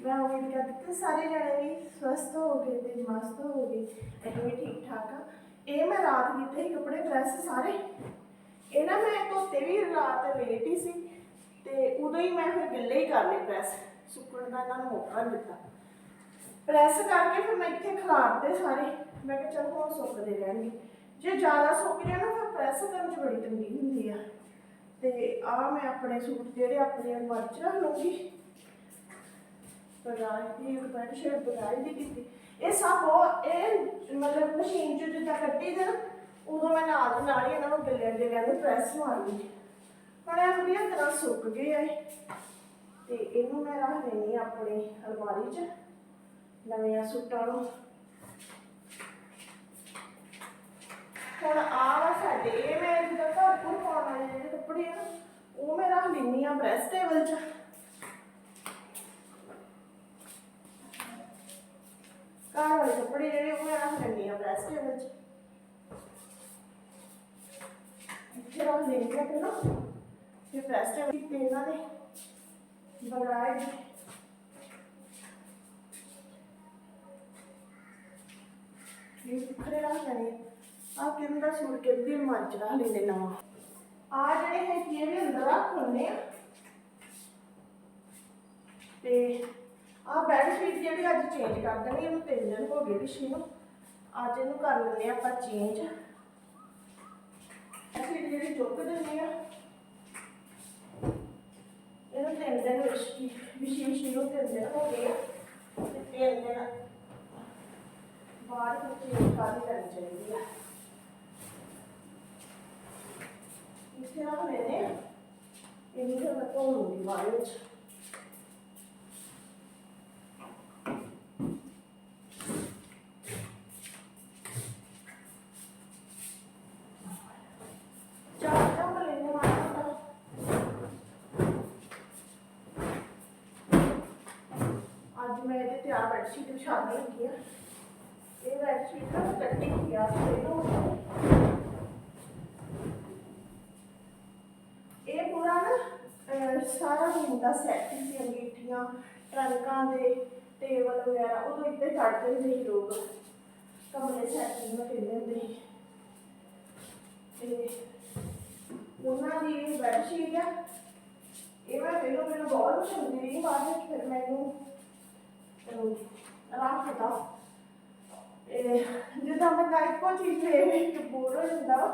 ਮੈਂ ਉਮੀਦ ਕਰਦੀ ਕਿ ਸਾਰੇ ਜਣੇ ਵੀ ਸਵਸਥ ਹੋ ਗਏ ਤੇ ਮਸਤ ਹੋ ਗਏ ਅਸੀਂ ਵੀ ਠੀਕ ਠਾਕ ਆ। ਇਹ ਮੈਂ ਰਾਤ ਕੀਤੇ ਸੀ ਕੱਪੜੇ ਪ੍ਰੈਸ ਸਾਰੇ? ਇਹ ਨਾ ਮੈਂ ਧੋਤੇ ਵੀ ਰਾਤ ਲੇਟ ਹੀ ਸੀ ਤੇ ਉਦੋਂ ਹੀ ਮੈਂ ਫਿਰ ਗਿੱਲੇ ਹੀ ਕਰ ਲਏ ਪ੍ਰੈਸ ਸੁੱਕਣ ਦਾ ਇਹਨਾਂ ਨੂੰ ਮੌਕਾ ਨੀ ਦਿੱਤਾ। ਪ੍ਰੈਸ ਕਰਕੇ ਫਿਰ ਮੈਂ ਇੱਥੇ ਖਿਲਾਰਤੇ ਸਾਰੇ। ਮੈਂ ਕਿਹਾ ਚਲ ਹੁਣ ਸੁੱਕਦੇ ਰਹਿਣਗੇ। ਜੇ ਜ਼ਿਆਦਾ ਸੁੱਕ ਜਾਣ ਨਾ ਫਿਰ ਪ੍ਰੈਸ ਕਰਨ 'ਚ ਬੜੀ ਤੰਗੀ ਹੁੰਦੀ ਆ। ਤੇ ਆ ਮੈਂ ਆਪਣੇ ਸੂਟ ਜਿਹੜੇ ਆਪਣੇ ਅਲਮਾਰੀ 'ਚ ਰੱਖ ਲੂੰਗੀ ਬਗਾਈ ਦੀ ਬੈਡ ਸ਼ੀਟ ਬਗਾਈ ਦੀ ਕੀਤੀ। ਇਹ ਸਭ ਉਹ ਇਹ ਮਤਲਬ ਮਸ਼ੀਨ 'ਚ ਜਿੱਦਾਂ ਕੱਢੀ ਦੇ ਨਾ ਉਦੋਂ ਮੈਂ ਨਾਲ ਦੀ ਨਾਲ ਹੀ ਇਹਨਾਂ ਨੂੰ ਗਿੱਲੇ ਗਿੱਲਿਆਂ ਨੂੰ ਪ੍ਰੈਸ ਮਾਰਨੀ ਹੁਣ ਇਹ ਵਧੀਆ ਤਰ੍ਹਾਂ ਸੁੱਕ ਗਏ ਆ ਇਹ। ਤੇ ਇਹਨੂੰ ਮੈਂ ਰੱਖ ਦੇਣੀ ਆਪਣੀ ਅਲਮਾਰੀ 'ਚ ਨਵੀਆਂ ਸੂਟਾਂ ਨੂੰ। ਹੁਣ ਆ ਵਾ ਸਾਡੇ ਇਹ ਮੈਂ ਜਿੱਦਾਂ ਘਰ ਘਰ ਪਾਉਣ ਵਾਲੇ ਜਿਹੜੇ ਕੱਪੜੇ ਆ ਨਾ, ਉਹ ਮੈਂ ਰੱਖ ਲੈਂਦੀ ਆ ਪ੍ਰੈਸ ਟੇਬਲ 'ਚ। ਘਰ ਵਾਲੇ ਕੱਪੜੇ ਜਿਹੜੇ ਉਹ ਮੈਂ ਰੱਖ ਲੈਂਦੀ ਆ ਪ੍ਰੈਸ ਟੇਬਲ 'ਚ ਇੱਥੇ ਰੱਖ ਲੈਂਦੀ ਆ ਪਹਿਲਾਂ ਫਿਰ ਪ੍ਰੈਸ ਟੇਬਲ ਤੇ ਇਹਨਾਂ ਦੇ ਬਗਾਏ ਇਹ ਵੱਖਰੇ ਰੱਖ ਲੈਣੇ ਆ ਕਿੰਨ ਦਾ ਸੂਟ ਕਿੰਦੀ ਮਰਜ਼ ਰੱਖ ਲੈਣੇ ਨਵਾਂ। ਆ ਜਿਹੜੇ ਹੈ ਕੀ ਇਹ ਵੀ ਅੰਦਰ ਰੱਖ ਲੈਣੇ ਆ। ਤੇ ਆ ਬੈੱਡ ਸ਼ੀਟ ਜਿਹੜੀ ਅੱਜ ਚੇਂਜ ਕਰ ਦੇਣੀ, ਇਹਨੂੰ ਤਿੰਨ ਦਿਨ ਹੋ ਗਏ ਪਿਛੇ ਨੂੰ ਅੱਜ ਇਹਨੂੰ ਕਰ ਲੈਂਦੇ ਆਪਾਂ ਚੇਂਜ ਸ਼ੀਟ ਜਿਹੜੀ ਚੁੱਕ ਦਿੰਦੇ ਆ ਇਹਨੂੰ ਤਿੰਨ ਦਿਨ ਵਿਸ਼ ਵਿਸ਼ੇਸ਼ ਨੂੰ ਤਿੰਨ ਦਿਨ ਹੋ ਗਏ। ਆ ਤੇ ਤਿੰਨ ਦਿਨ ਬਾਅਦ ਵਿੱਚ ਚੇਂਜ ਕਰ ਲੈਣੀ ਚਾਹੀਦੀ ਆ। ਇੱਥੇ ਰੱਖ ਲੈਣੇ ਇਹਨੂੰ ਮੈਂ ਧੋ ਲੂੰਗੀ ਬਾਅਦ ਵਿੱਚ ਚਾਰ ਕੰਮ ਲੈਣੇ ਮਾੜਾ ਅੱਜ ਮੈਂ ਇਹਦੇ ਤੇ ਆ ਬੈੱਡ ਸ਼ੀਟ ਵਿਛਾਉਣ ਲੱਗੀ ਆ। ਇਹ ਬੈਡਸ਼ੀਟ ਨਾ ਕੱਟੀ ਹੋਈ ਇਹਨੂੰ ਇਹ ਪੂਰਾ ਨਾ ਅਹ, ਸਾਰਾ ਰੂਮ ਦਾ ਸੈੱਟ ਸੀ ਅੰਗੀਠੀਆਂ ਟਰੰਕਾਂ ਦੇ ਟੇਬਲ ਵਗੈਰਾ ਉਦੋਂ ਇੱਥੇ ਛੱਡ ਦਿੰਦੇ ਸੀ ਲੋਕ ਕਮਰੇ ਸੈੱਟ ਨੂੰ ਕਹਿੰਦੇ ਹੁੰਦੇ ਸੀ ਤੇ ਉਹਨਾਂ ਦੀ ਬੈੱਡ ਸ਼ੀਟ ਆ ਇਹ ਮੈਂ ਪਹਿਲਾਂ ਮੈਨੂੰ ਬਹੁਤ ਪਸੰਦ ਰਹੀ ਬਾਅਦ ਵਿੱਚ ਫਿਰ ਮੈਨੂੰ ਰੱਖਦਾ ਇਹ ਜਿੱਦਾਂ ਮੈਂ ਤਾਂ ਇੱਕੋ ਚੀਜ਼ ਵੇਖ ਵੇਖ ਕੇ ਬੋਰ ਹੋ ਜਾਂਦਾ ਵਾ,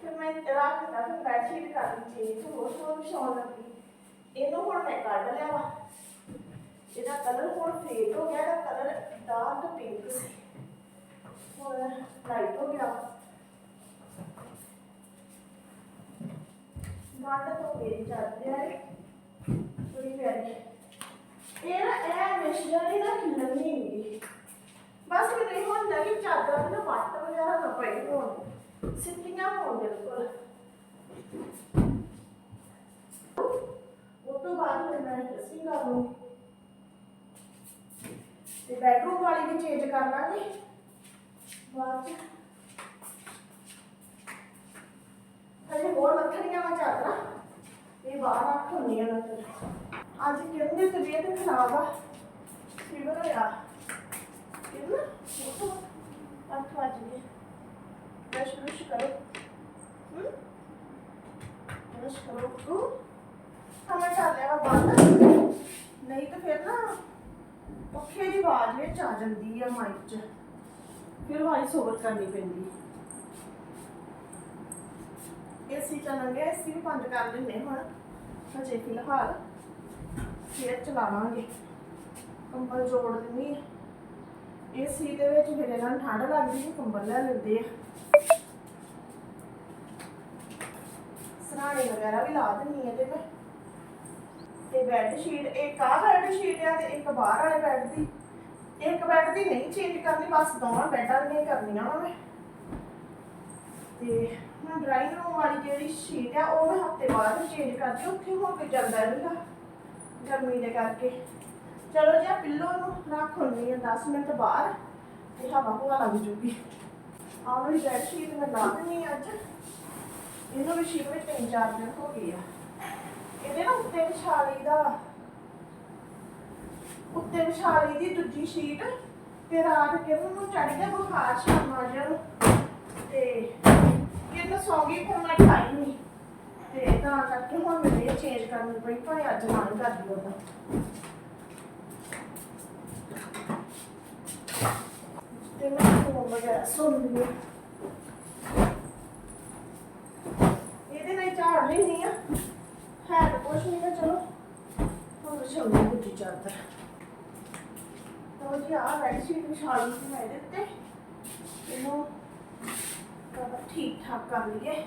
ਫਿਰ ਮੈਂ ਰੱਖਦਾ ਫਿਰ ਬੈੱਡ ਕਰ ਲਈ ਚੇਂਜ ਹੋਰ ਹੋਰ ਵਿਛਾਉਣ ਲੱਗੀ। ਇਹਨੂੰ ਹੁਣ ਮੈਂ ਕੱਢ ਲਿਆ ਵਾ ਇਹਦਾ ਕਲਰ ਹੁਣ ਫੇਡ ਹੋ ਗਿਆ, ਇਹਦਾ ਕਲਰ ਡਾਰਕ ਪਿੰਕ ਸੀ। ਹੁਣ ਲਾਈਟ ਹੋ ਗਿਆ। ਗੰਢ ਤੋਂ ਮੇਰੀ ਚੱਲਦੀ ਹੈ ਬੜੀ ਪਿਆਰੀ ਇਹ ਨਾ, ਇਹ ਮਿਸ਼ਰਣ ਹੀ ਨਾ ਖਿਲਣੀ ਨਹੀਂ ਬਸ ਮੈਨੂੰ ਇਹ ਹੁੰਦਾ ਕਿ ਚਾਦਰਾਂ ਤੇ ਵੱਟ ਵਗੈਰਾ ਨਾ ਪਏ ਹੋਣ। ਸਿੱਧੀਆਂ ਹੋਣ ਬਿਲਕੁਲ ਉਹ ਤੋਂ ਬਾਅਦ ਫਿਰ ਮੈਂ ਡਰੈਸਿੰਗ ਕਰ ਲੂੰਗੀ ਤੇ ਬੈਡਰੂਮ ਵਾਲੀ ਵੀ ਚੇਂਜ ਕਰ ਲਾਂਗੇ ਬਾਅਦ ਚ ਹਜੇ ਹੋਰ ਰੱਖਣੀਆਂ ਮੈਂ ਚਾਦਰਾਂ ਇਹ ਬਾਹਰ ਰੱਖ ਹੁੰਦੀਆਂ ਨਾ ਅੱਜ ਕਿਰਨ ਦੀ ਤਬੀਅਤ ਖਰਾਬ ਆ ਫੀਵਰ ਹੋਇਆ ਕਿਰਨ ਉੱਠੋ ਅੱਠ ਵਾ ਬੰਦ ਨਹੀਂ ਤਾਂ ਫਿਰ ਨਾ ਪੱਖੇ ਦੀ ਆਵਾਜ਼ ਵਿੱਚ ਆ ਜਾਂਦੀ ਆ ਮਾਈਕ 'ਚ ਫਿਰ ਵਾਇਸ ਓਵਰ ਕਰਨੀ ਪੈਂਦੀ ਏਸੀ ਚੱਲਣਗੇ ਏਸੀ ਵੀ ਬੰਦ ਕਰ ਦਿੰਨੇ ਹੁਣ ਹਜੇ ਫਿਲਹਾਲ ਫੇਰ ਚਲਾਵਾਂਗੇ। ਕੰਬਲ ਜੋੜ ਦਿੰਨੀ ਏਸੀ ਦੇ ਵਿੱਚ ਫਿਰ ਇਹਨਾਂ ਨੂੰ ਠੰਡ ਲੱਗਦੀ ਹੈ ਕੰਬਲ ਲੈ ਲੈਂਦੇ ਆ। ਸਰਾਣੇ ਵਗੈਰਾ ਵੀ ਲਾ ਦਿੰਨੀ ਆ ਤੇ ਮੈਂ। ਤੇ ਬੈੱਡ ਸ਼ੀਟ ਇੱਕ ਆ ਬੈੱਡ ਸ਼ੀਟ ਆ ਤੇ ਇੱਕ ਬਾਹਰ ਵਾਲੇ ਬੈੱਡ ਦੀ। ਇੱਕ ਬੈੱਡ ਦੀ ਨਹੀਂ ਚੇਂਜ ਕਰਨੀ, ਬਸ ਦੋਵਾਂ ਬੈੱਡਾਂ ਦੀਆਂ ਕਰਨੀਆਂ ਵਾ ਮੈਂ। ਤੇ ਹੁਣ ਡਰਾਇੰਗ ਰੂਮ ਵਾਲੀ ਜਿਹੜੀ ਸ਼ੀਟ ਆ, ਉਹ ਮੈਂ ਹਫ਼ਤੇ ਬਾਅਦ ਚੇਂਜ ਕਰਦੀ, ਉੱਥੇ ਹੁਣ ਕੋਈ ਜਾਂਦਾ ਨਹੀਂਗਾ ਗਰਮੀ ਦੇ ਕਰਕੇ। ਚਲੋ ਜੀ ਪਿੱਲੋ ਨੂੰ ਰੱਖ ਹੁੰਨੀ ਆ 10 ਮਿੰਟ ਬਾਹਰ, ਤੇ ਹਵਾ ਹਵਾ ਲੱਗ ਜੂਗੀ। ਆਹ ਵਾਲੀ ਬੈੱਡ ਸ਼ੀਟ ਮੈਂ ਲਾ ਦਿੰਨੀ ਅੱਜ। ਇਹਨੂੰ ਵੀ ਸ਼ੀਟ ਵਿੱਚ ਤਿੰਨ ਚਾਰ ਦਿਨ ਹੋ ਗਏ ਆ। ਇਹਦੇ ਨਾ ਉੱਤੇ ਵਿਛਾ ਲਈਦਾ ਉੱਤੇ ਵਿਛਾ ਦੀ ਦੂਜੀ ਸ਼ੀਟ ਤੇ ਰਾਤ ਕਿਰਨ ਨੂੰ ਚੜ ਗਿਆ ਬੁਖਾਰ ਸ਼ਾਮਾਂ ਜਿਹਾ ਤੇ ਕਿਰਨ ਸੌਂ ਗਈ ਫਿਰ ਮੈਂ ਖਾਈ ਨਹੀਂ ਤੇ ਤਾਂ ਕਰਕੇ ਹੁਣ ਮੈਨੂੰ ਇਹ ਚੇਂਜ ਕਰਨੀ ਪਈ, ਭਾਵੇਂ ਅੱਜ ਨਾ ਕਰ ਦਿਓ ਤਾਂ ਤੇ ਮੈਂ ਫੋਨ ਵਗੈਰਾ ਸੁਣ ਲਈ ਇਹਦੇ ਨਾਲ ਹੀ ਝਾੜ ਲੈਣੀ ਆ ਹੈ ਤਾਂ ਕੁਛ ਨਹੀਂ ਨਾ ਚਲੋ। ਹੁਣ ਵਿਛਾਉਣੀ ਦੂਜੀ ਚਾਦਰ। ਤਾਂ ਜੀ ਆ ਬੈਡ ਸ਼ੀਟ ਵਿਛਾ ਲਈ ਸੀ ਮੈਂ ਇਹਦੇ ਉੱਤੇ। ਇਹਨੂੰ ਕਵਰ ਠੀਕ ਠਾਕ ਕਰ ਲਈਏ।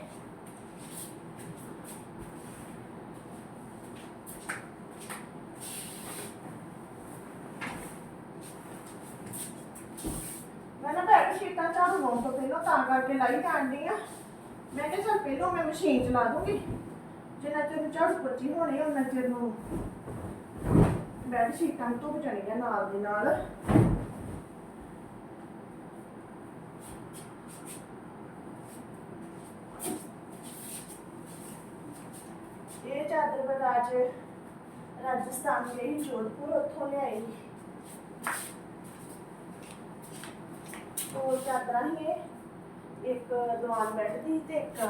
ਮੈਂ ਨਾ ਬੈਡ ਸ਼ੀਟਾਂ ਝਾੜੂ ਲਾਉਣ ਤੋਂ ਪਹਿਲਾਂ ਤਾਂ ਕਰਕੇ ਲਾਈ ਜਾਂਦੀ ਆ। ਮੈਂ ਕਿਹਾ ਚੱਲ ਪਹਿਲਾਂ ਮੈਂ ਮਸ਼ੀਨ ਚਲਾ ਦੂੰਗੀ। ਜਿੰਨਾ ਚਿਰ ਝਾੜੂ ਪੱਚੀ ਹੋਣੀ ਉਹਨਾਂ ਚਿਰ ਨੂੰ ਬੈਡ ਸ਼ੀਟਾਂ ਧੁੱਪ ਜਾਣੀਆਂ ਨਾਲ ਦੀ ਨਾਲ। ਇਹ ਚਾਦਰ ਮੈਂ ਰਾਜ ਰਾਜਸਥਾਨ ਗਈ ਜੋਧਪੁਰ ਉੱਥੋਂ ਲਿਆਈ। ਦੋ ਚਾਦਰਾਂ ਹੀ ਇੱਕ ਦੀਵਾਨ ਬੈੱਡ ਦੀ ਤੇ ਇੱਕ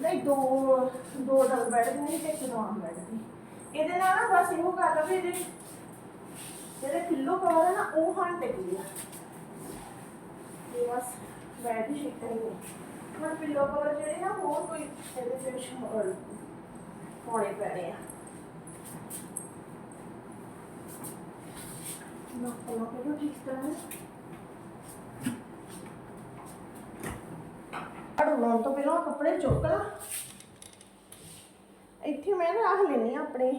ਨਹੀਂ, ਦੋ ਦੋ ਡਬਲ ਬੈੱਡ ਦੀ ਨਹੀਂ ਤੇ ਇੱਕ ਦੀਵਾਨ ਬੈੱਡ ਦੀ ਇਹਦੇ ਨਾਲ ਨਾ ਬਸ ਇਹੋ ਗੱਲ ਆ ਵੀ ਇਹਦੇ ਜਿਹੜੇ ਪਿੱਲੋ ਕਵਰ ਹੈ ਨਾ, ਉਹ ਹਾਂ ਟਿਕਦੀ ਆ। ਇਹ ਬਸ ਬੈੱਡ ਦੀ ਸ਼ੀਟ ਨਹੀਂ ਹੈ ਹੁਣ ਪਿੱਲੋ ਕਵਰ ਜਿਹੜੇ ਨਾ ਹੋਰ ਕੋਈ ਇਹਦੇ ਵਿੱਚ ਹੋਰ ਪਾਉਣੇ ਪੈਣੇ ਆ। ਨਾ ਕੋਲੋਂ ਕਿਹਨੂੰ ਠੀਕ ਤਰ੍ਹਾਂ ਝਾੜੂ ਲਾਉਣ ਤੋਂ ਪਹਿਲਾਂ ਕੱਪੜੇ ਚੁੱਕ ਲਾ। ਇੱਥੇ ਮੈਂ ਨਾ ਰੱਖ ਲੈਣੀ ਆਪਣੇ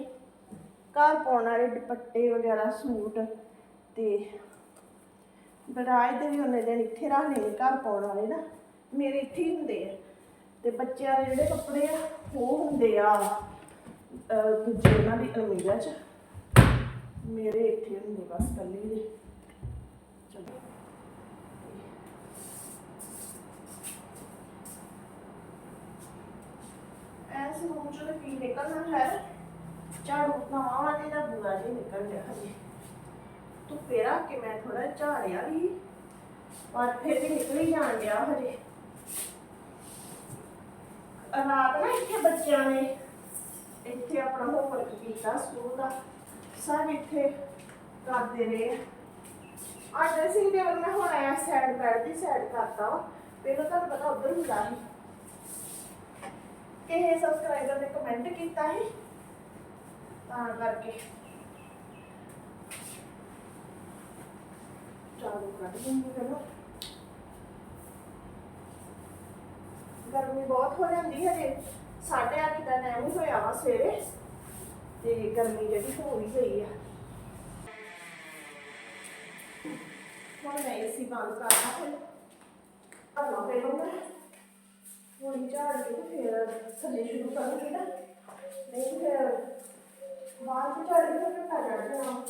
ਘਰ ਪਾਉਣ ਵਾਲੇ ਦੁਪੱਟੇ ਵਗੈਰਾ, ਸੂਟ ਤੇ ਬਰਾਏ ਦੇ ਵੀ ਉਹਨੇ ਦਿਨ ਇੱਥੇ ਰੱਖ ਲੈਣੇ ਘਰ ਪਾਉਣ ਵਾਲੇ ਨਾ। ਮੇਰੇ ਇੱਥੇ ਹੀ ਹੁੰਦੇ ਆ। ਤੇ ਬੱਚਿਆਂ ਦੇ ਜਿਹੜੇ ਕੱਪੜੇ ਆ, ਉਹ ਹੁੰਦੇ ਆ ਦੂਜੇ ਉਹਨਾਂ ਦੀ ਅਲਮੀਰਾ 'ਚ। ਮੇਰੇ ਇੱਥੇ ਹੁੰਦੇ ਬਸ ਕੱਲੇ ਦੇ ਚਲੋ ਐਸ ਰੂਮ ਚੋਂ ਕੀ ਨਿਕਲਣਾ ਹੈ। ਝਾੜੂ ਨਵਾਂ ਵਾਲੇ ਦਾ ਬੁਰਾ ਜਿਹਾ ਨਿਕਲ ਗਿਆ ਹਜੇ। ਤੂੰ ਫੇਰਾ ਕਿ ਮੈਂ ਥੋੜਾ ਝਾੜਿਆ ਵੀ, ਪਰ ਫਿਰ ਵੀ ਨਿਕਲ ਹੀ ਜਾਣ ਡਿਆ ਹਜੇ। ਰਾਤ ਨਾ ਇੱਥੇ ਬੱਚਿਆਂ ਨੇ, ਇੱਥੇ ਆਪਣਾ ਹੋਮਵਰਕ ਕੀਤਾ ਸਕੂਲ ਦਾ। ਸਭ ਇੱਥੇ ਕਰਦੇ ਰਹੇ। ਆ ਡਰੈਸਿੰਗ ਟੇਬਲ ਮੈਂ ਹੁਣ ਆਇਆ ਸਾਈਡ ਬੈਠ ਦੀ ਸਾਈਡ ਕਰਤਾ ਪਹਿਲਾਂ ਤੁਹਾਨੂੰ ਪਤਾ ਉਧਰ ਹੁੰਦਾ ਸੀ। ਕਿਸੇ ਸਬਸਕ੍ਰਾਈਬਰ ਨੇ ਕਮੈਂਟ ਕੀਤਾ ਸੀ ਤਾਂ ਕਰਕੇ ਚਾਲੂ ਕਰ ਦੂੰਗੀ ਪਹਿਲਾਂ ਗਰਮੀ ਬਹੁਤ ਹੋ ਜਾਂਦੀ ਹੈ ਜੇ ਸਾਢੇ ਅੱਠ ਦਾ ਟਾਈਮ ਹੋਇਆ ਵਾ ਸਵੇਰੇ ਤੇ ਗਰਮੀ ਜਿਹੜੀ ਹੋ ਵੀ ਗਈ ਆ ਹੁਣ ਮੈਂ ਏਸੀ ਬੰਦ ਕਰਨਾ ਫਿਰ ਕਰਨਾ ਪਹਿਲਾਂ ਮੈਂ ਹੁਣ ਝਾੜ ਕੇ ਤੇ ਫਿਰ ਥੱਲੇ ਸ਼ੁਰੂ ਕਰਾਂਗੇ ਨਾ। ਨਹੀਂ ਫਿਰ ਬਾਅਦ ਵਿੱਚ ਝਾੜ ਕੇ ਫਿਰ ਪੈ ਜਾਣਾ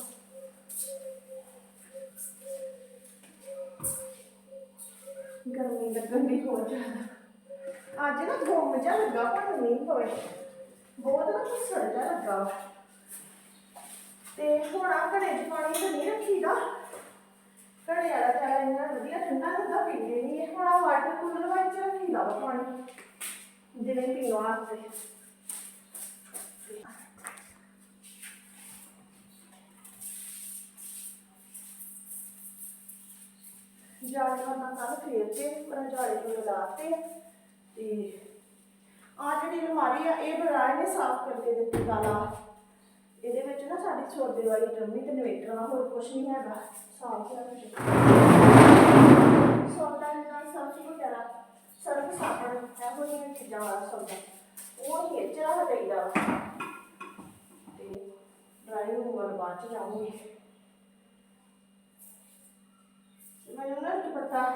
ਗਰਮੀ ਲੱਗਣ ਦੀ ਹੋ ਜ਼ਿਆਦਾ। ਅੱਜ ਨਾ ਗੁੰਮ ਜਿਹਾ ਲੱਗਾ, ਪਰ ਨਹੀਂ ਪਵੇ ਬਹੁਤ ਨਾ ਸੜ ਜਿਹਾ ਲੱਗਾ। ਵਾ। ਤੇ ਹੁਣ ਆ ਘੜੇ 'ਚ ਪਾਣੀ ਤਾਂ ਨਹੀਂ ਰੱਖੀਦਾ। ਘੜੇ ਵਾਲਾ ਚਾਹ ਇੰਨਾ ਵਧੀਆ ਠੰਡਾ ਠੰਡਾ ਪੀਂਦੇ ਨਹੀਂ ਇਹ ਹੁਣ ਵਾਟਰ ਕੂਲਰ ਵਿੱਚ ਰੱਖੀਦਾ ਵਾ ਪਾਣੀ। ਜਿਵੇਂ ਪੀਣ ਵਾਸਤੇ ਜਾਲੇ ਵਾਲਾ ਕੱਲ ਫੇਰ ਕੇ ਪਰ ਜਾਲੇ ਨੂੰ ਲਾਤੇ ਤੇ ਆ ਜਿਹੜੀ ਅਲਮਾਰੀ ਆ, ਇਹ ਬਰਾਏ ਨੇ ਸਾਫ਼ ਕਰਕੇ ਦਿੱਤੀ ਗਾਲਾ ਇਹਦੇ ਵਿੱਚ ਨਾ ਸਾਡੀ ਸੌਦੇ ਵਾਲੀ ਡਰਮੀ ਤੇ ਇਨਵੇਟਰ ਆ ਹੋਰ ਕੁਝ ਨਹੀਂ ਹੈਗਾ। ਸਾਫ਼ ਹੈ ਵਿੱਚ ਸੌਦਾ ਨਾਲ ਸਬਜ਼ੀ ਵਗੈਰਾ ਉਹ ਹੀ ਇੱਥੇ ਰੱਖ ਤੇ ਡਰਾਈ ਰੂਮ ਬਾਅਦ ਚ ਜਾਊਂਗੀ ਮੈਨੂੰ ਨਾ ਦੁਪੱਟਾ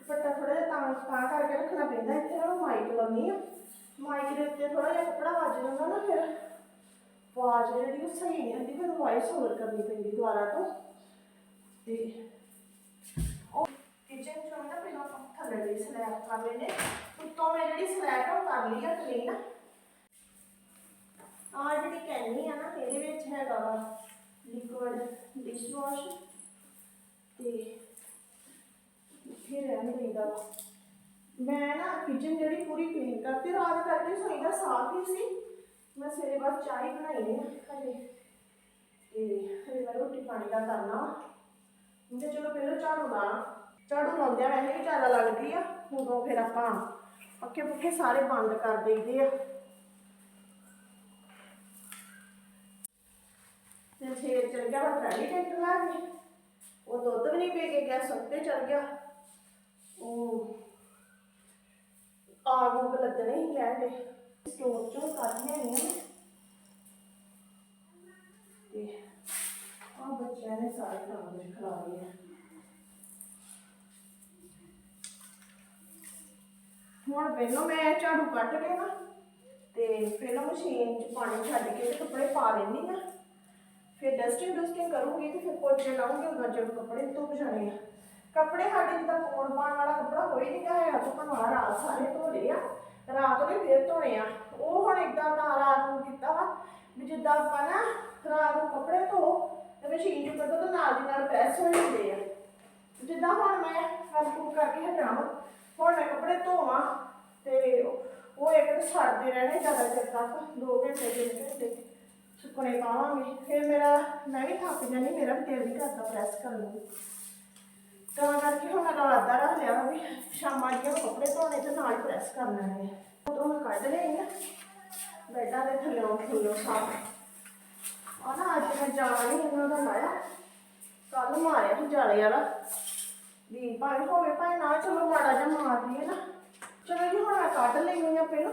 ਦੁਪੱਟਾ ਥੋੜਾ ਜਿਹਾ ਤਾਂ ਤਾਂ ਕਰਕੇ ਰੱਖਣਾ ਪੈਂਦਾ ਇੱਥੇ ਨਾ ਮਾਈਕ ਲਾਉਣੀ ਆ ਮਾਈਕ ਦੇ ਉੱਤੇ ਥੋੜਾ ਜਿਹਾ ਕੱਪੜਾ ਵੱਜ ਜਾਂਦਾ ਨਾ ਫਿਰ ਆਵਾਜ਼ ਜਿਹੜੀ ਉਹ ਸਹੀ ਨਹੀਂ ਹੁੰਦੀ ਫਿਰ ਵਾਇਸ ਓਵਰ ਕਰਨੀ ਪੈਂਦੀ ਦੁਬਾਰਾ ਤੋਂ ਤੇ ਉਹ ਕਿਚਨ ਚੋਂ ਨਾ ਪਹਿਲਾਂ ਥੱਲੇ ਦੀ ਸਲੈਬ ਕਰ ਲੈਨੇ ਉੱਤੋਂ ਮੈਂ ਜਿਹੜੀ ਸਲੈਬ ਉਹ ਕਰ ਲਈ ਆ ਕਲੀਨ ਆ ਜਿਹੜੀ ਕੈਨੀ ਆ ਨਾ, ਇਹਦੇ ਵਿੱਚ ਹੈਗਾ ਵਾ ਡਿਸ਼ ਵਾਸ਼ ਤੇ ਇੱਥੇ ਰਹਿਣ ਦੇਈਦਾ ਵਾ। ਮੈਂ ਨਾ ਕਿਚਨ ਜਿਹੜੀ ਪੂਰੀ ਕਲੀਨ ਕਰਤੀ, ਰਾਤ ਕਰਕੇ ਸੋਈ ਦਾ ਸਾਫ਼ ਹੀ ਸੀ। ਮੈਂ ਸਵੇਰੇ ਬਸ ਚਾਹ ਹੀ ਬਣਾਈ ਹੈ ਹਜੇ। ਤੇ ਹਜੇ ਮੈਂ ਰੋਟੀ ਪਾਣੀ ਦਾ ਕਰਨਾ ਮੈਂ ਕਿਹਾ ਚਲੋ ਪਹਿਲਾਂ ਝਾੜੂ ਲਾਣਾ ਝਾੜੂ ਲਾਉਂਦਿਆਂ ਵੈਸੇ ਵੀ ਜ਼ਿਆਦਾ ਲੱਗਦੀ ਆ, ਉਦੋਂ ਫਿਰ ਆਪਾਂ ਪੱਖੇ ਪੁੱਕੇ ਸਾਰੇ ਬੰਦ ਕਰ ਦੇਈਦੇ ਆ। ਤੇ ਛੇਰ ਚਲ ਗਿਆ ਵਾ ਪਹਿਲੀ ਟੈਂਟ ਲਾ ਕੇ। ਉਹ ਦੁੱਧ ਵੀ ਨਹੀਂ ਪੀ ਕੇ ਗਿਆ ਸੁੱਤੇ ਚਲ ਗਿਆ। ਉਹ ਆਗ ਉਗ ਲੱਗਣੇ ਹੀ ਲੈਣ ਦੇ ਸਟੋਰ ਚੋਂ ਕੱਢ ਲਿਆਈਆਂ ਨੇ ਬੱਚਿਆਂ ਨੇ ਸਾਰੇ ਕੰਮ ਦੇ ਖਿਲਾ ਲਏ ਆ ਹੁਣ ਪਹਿਲਾਂ ਮੈਂ ਝਾੜੂ ਕੱਢ ਕੇ ਨਾ ਤੇ ਪਹਿਲਾਂ ਮਸ਼ੀਨ 'ਚ ਪਾਣੀ ਛੱਡ ਕੇ ਤੇ ਕੱਪੜੇ ਪਾ ਲੈਂਦੀ ਆ ਫਿਰ ਡਸਟਿੰਗ ਡਸਟਿੰਗ ਕਰੂੰਗੀ ਤੇ ਫਿਰ ਪੋਚੇ ਲਾਉਂਗੀ ਉਹਨਾਂ ਜਦ ਕੱਪੜੇ ਧੁੱਪ ਜਾਣੇ ਆ। ਕੱਪੜੇ ਸਾਡੇ ਜਿੱਦਾਂ ਪਾਉਣ ਪਾਉਣ ਵਾਲਾ ਕੱਪੜਾ ਕੋਈ ਨਹੀਂ ਹੈ ਧੁੱਪਣ ਵਾਲਾ ਰਾਤ ਸਾਰੇ ਧੋ ਲਏ ਆ। ਰਾਤ ਨੂੰ ਫਿਰ ਧੋਣੇ ਆ। ਉਹ ਹੁਣ ਇਦਾਂ ਤਾਂ ਰਾਤ ਨੂੰ ਕੀਤਾ ਵਾ ਵੀ ਜਿੱਦਾਂ ਆਪਾਂ ਨਾ ਰਾਤ ਨੂੰ ਕੱਪੜੇ ਧੋ ਤੇ ਮਸ਼ੀਨ 'ਚ ਕੱਢੋ ਤਾਂ ਨਾਲ ਦੀ ਨਾਲ ਪ੍ਰੈਸ ਹੋ ਜਾਂਦੇ ਆ। ਜਿੱਦਾਂ ਹੁਣ ਮੈਂ ਕੰਮ ਕੁਮ ਕਰਕੇ ਹਟਾਂ ਹੁਣ ਮੈਂ ਕੱਪੜੇ ਧੋਵਾਂ ਤੇ ਉਹ ਇੱਕ ਤਾਂ ਛੱਡਦੇ ਰਹਿਣੇ ਜ਼ਿਆਦਾ ਚਿਰ ਤੱਕ 2 ਘੰਟੇ, ਤਿੰਨ ਘੰਟੇ ਸੁੱਕਣੇ ਪਾਵਾਂਗੇ। ਫਿਰ ਮੇਰਾ, ਮੈਂ ਵੀ ਥੱਕ ਜਾਂਦੀ, ਮੇਰਾ ਵੀ ਦਿਲ ਨਹੀਂ ਕਰਦਾ ਪ੍ਰੈਸ ਕਰਨ ਨੂੰ। ਤਾਂ ਕਰਕੇ ਹੁਣ ਮੈਂ ਰਾਦਾ ਰੱਖ ਲਿਆ ਵਾ ਵੀ ਸ਼ਾਮਾਂ ਨੂੰ ਕੱਪੜੇ ਧੋਣੇ ਤੇ ਨਾਲ ਪ੍ਰੈਸ ਕਰ ਲੈਣੇ ਆ। ਉਦੋਂ ਮੈਂ ਕੱਢ ਲਈ ਨਾ ਬੈਡਾਂ ਦੇ ਥੱਲੇ ਥੱਲੇ ਸਾਫ਼। ਆ ਨਾ ਅੱਜ ਮੈਂ ਜਾਣਾ ਨਹੀਂ ਇਹਨਾਂ ਦਾ ਲਾਇਆ ਕੱਲ ਮਾਰਿਆ ਸੀ ਜਾਲੇ ਵਾਲਾ। ਵੀ ਭਾਵੇਂ ਹੋਵੇ, ਭਾਵੇਂ ਨਾ ਚਲੋ, ਮਾੜਾ ਜਿਹਾ ਮਾਰ ਦਈਏ ਨਾ। ਚਲੋ ਜੀ, ਹੁਣ ਮੈਂ ਕੱਢ ਲਈ ਆ ਪਹਿਲਾਂ